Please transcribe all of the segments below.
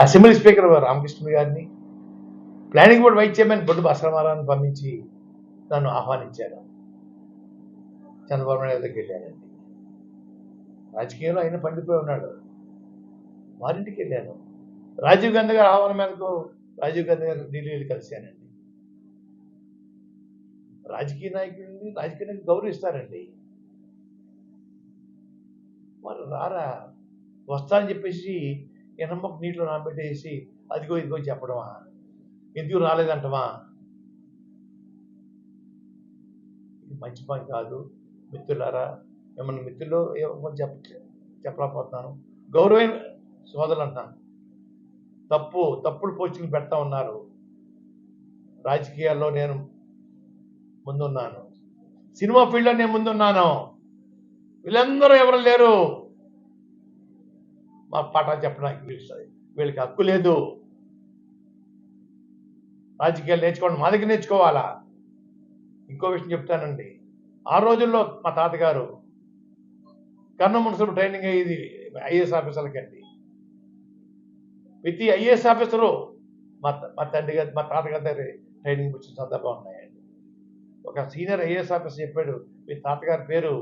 Assembly speaker Ramakrishna గారిని planning board vice chairman Boddu బసరామారాన్ని పంపించి నన్ను ఆహ్వానించారు. చంద్రబాబు నాయుడు దగ్గరికి వెళ్ళానండి. రాజకీయంలో ఆయన పండిపోయి ఉన్నాడు. వారింటికి వెళ్ళాను. రాజీవ్ గాంధీ గారి ఆహ్వానం మేరకు రాజీవ్ గాంధీ గారు ఢిల్లీ వెళ్ళి కలిశానండి. రాజకీయ నాయకుడిని రాజకీయ నాయకులు గౌరవిస్తారండి. మరి రారా వస్తా అని చెప్పేసి ఎనమ్మకు నీటిలో నానబెట్టేసి అదిగో ఇదిగో చెప్పడమా? ఎందుకు రాలేదంటమా? ఇది మంచి పని కాదు. మిత్రులారా మిమ్మల్ని మిత్రుల్లో చెప్ప చెప్పలేకపోతున్నాను. గౌరవమైన సోదరులు అంటున్నాను తప్పు తప్పుడు పోస్టింగ్ పెడతా ఉన్నారు. రాజకీయాల్లో నేను ముందున్నాను. సినిమా ఫీల్డ్లో నేను ముందున్నాను. వీళ్ళందరూ ఎవరు లేరు? మా పాఠాలు చెప్పడానికి వీళ్ళు వీళ్ళకి హక్కు లేదు. రాజకీయాలు నేర్చుకోండి మా దగ్గర నేర్చుకోవాలా? ఇంకో విషయం చెప్తానండి. ఆ రోజుల్లో మా తాతగారు కర్ణ మున్సిపల్ ట్రైనింగ్ అయ్యేది ఐఏఎస్ ఆఫీసర్లకండి. ప్రతి ఐఏఎస్ ఆఫీసరు మా మా తండ్రి గారి మా తాతగారి దగ్గర ట్రైనింగ్ వచ్చిన సందర్భం ఉన్నాయండి. ఒక సీనియర్ ఐఏఎస్ ఆఫీసర్ చెప్పాడు మీ తాతగారి పేరు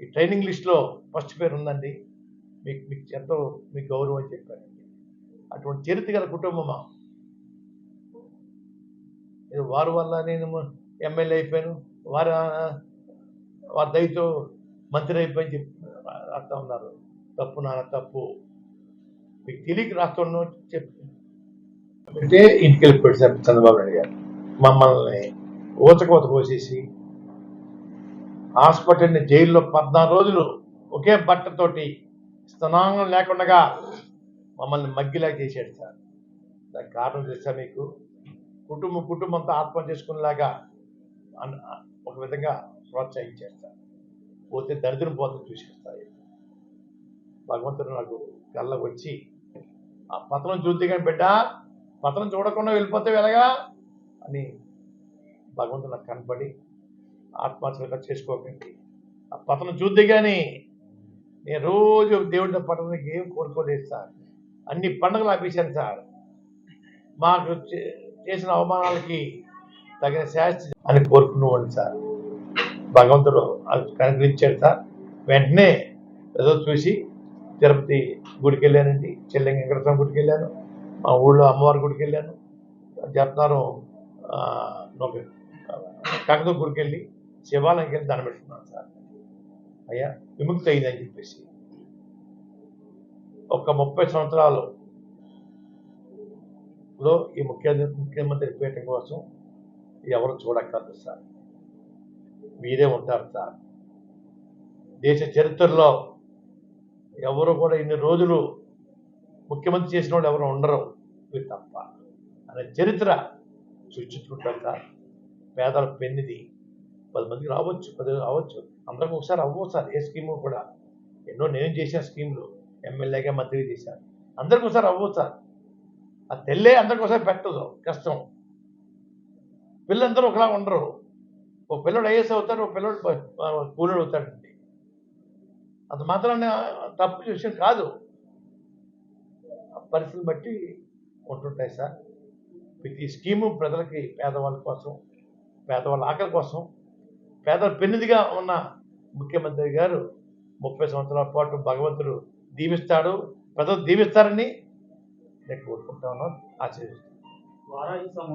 ఈ ట్రైనింగ్ లిస్ట్లో ఫస్ట్ పేరు ఉందండి మీకు మీకు ఎంతో మీకు గౌరవం అని చెప్పారండి అటువంటి చరిత్ర గల కుటుంబమా? ఇది వారి వల్ల నేను ఎమ్మెల్యే అయిపోయాను. వారి వారి దయతో మంత్రి అయిపోయి చెప్పి రాస్తా ఉన్నారు. తప్పు నాన్న తప్పు. మీకు తెలియక రాస్తున్నాను చెప్పి. అంటే ఇంటికి వెళ్ళిపోయాడు సార్ చంద్రబాబు నాయుడు గారు. మమ్మల్ని ఊచకోత పోసేసి హాస్పిటల్ని జైల్లో పద్నాలుగు రోజులు ఒకే బట్టతోటి స్తనాంగం లేకుండా మమ్మల్ని మగ్గిలా చేశాడు సార్. దానికి కారణం తెలుసా మీకు? కుటుంబం కుటుంబంతో ఆత్మహత్య చేసుకునేలాగా ఒక విధంగా ప్రోత్సహించారు సార్. పోతే దరిద్రం పోతుంది చూసేస్తాయి భగవంతుడు నాకు కళ్ళకు వచ్చి ఆ పతనం చూద్ది కానీ బిడ్డ పతనం చూడకుండా వెళ్ళిపోతే ఎలాగా? అని భగవంతుడు నాకు కనపడి ఆత్మహత్యలుగా చేసుకోకండి. ఆ పతనం చూద్ది కానీ నేను రోజు దేవుడి పండుగకి ఏం కోరుకోలేదు సార్. అన్ని పండుగలు ఆపేశాను సార్. మాకు చే- చేసిన అవమానాలకి తగిన శాస్త్రి అని కోరుకునేవాళ్ళు సార్. భగవంతుడు అది కనుగరించాడు సార్. వెంటనే ఏదో చూసి తిరుపతి గుడికి వెళ్ళానండి. చెల్లెంగి వెంకటస్వామి గుడికి వెళ్ళాను. మా ఊళ్ళో అమ్మవారి గుడికి వెళ్ళాను. చెప్తున్నారు కాకతో గుడికి వెళ్ళి శివాలయంకి వెళ్ళి దాన్ని పెట్టుకున్నాను సార్. అయ్యా? విముక్తి అయిందని చెప్పేసి ఒక ముప్పై సంవత్సరాలు లో ఈ ముఖ్య ముఖ్యమంత్రి పీఠం కోసం ఎవరు చూడక్కర్లేదు సార్. మీరే ఉంటారు సార్. దేశ చరిత్రలో ఎవరు కూడా ఇన్ని రోజులు ముఖ్యమంత్రి చేసిన వాళ్ళు ఎవరు ఉండరు. మీరు తప్ప. అనే చరిత్ర సృష్టించుకుంటారు సార్. పేదల పెన్నిది పది మందికి రావచ్చు పది రావచ్చు. అందరికి ఒకసారి అవ్వవు సార్ ఏ స్కీము కూడా. ఎన్నో నేను చేసిన స్కీములు ఎమ్మెల్యేగా మంత్రి చేశాను. అందరికి ఒకసారి అవ్వవు సార్. ఆ తెల్లే అందరికి ఒకసారి పెట్టదు కష్టం. పిల్లలందరూ ఒకలా ఉండరు. ఒక పిల్లడు ఐఏఎస్ అవుతాడు ఒక పిల్లడు కూలర్ అవుతాడండి. అంత మాత్రాన్ని తప్పు విషయం కాదు. పరిస్థితిని బట్టి ఉంటుంటాయి సార్. ప్రతి స్కీము ప్రజలకి పేదవాళ్ళ కోసం పేదవాళ్ళ ఆకలి కోసం పేదల పెన్నిదిగా ఉన్న ముఖ్యమంత్రి గారు ముప్పై సంవత్సరాల పాటు భగవంతుడు దీవిస్తాడు. ప్రజలు దీవిస్తారని నేను కోరుకుంటా ఉన్నాను. ఆశీర్వదిస్తాను.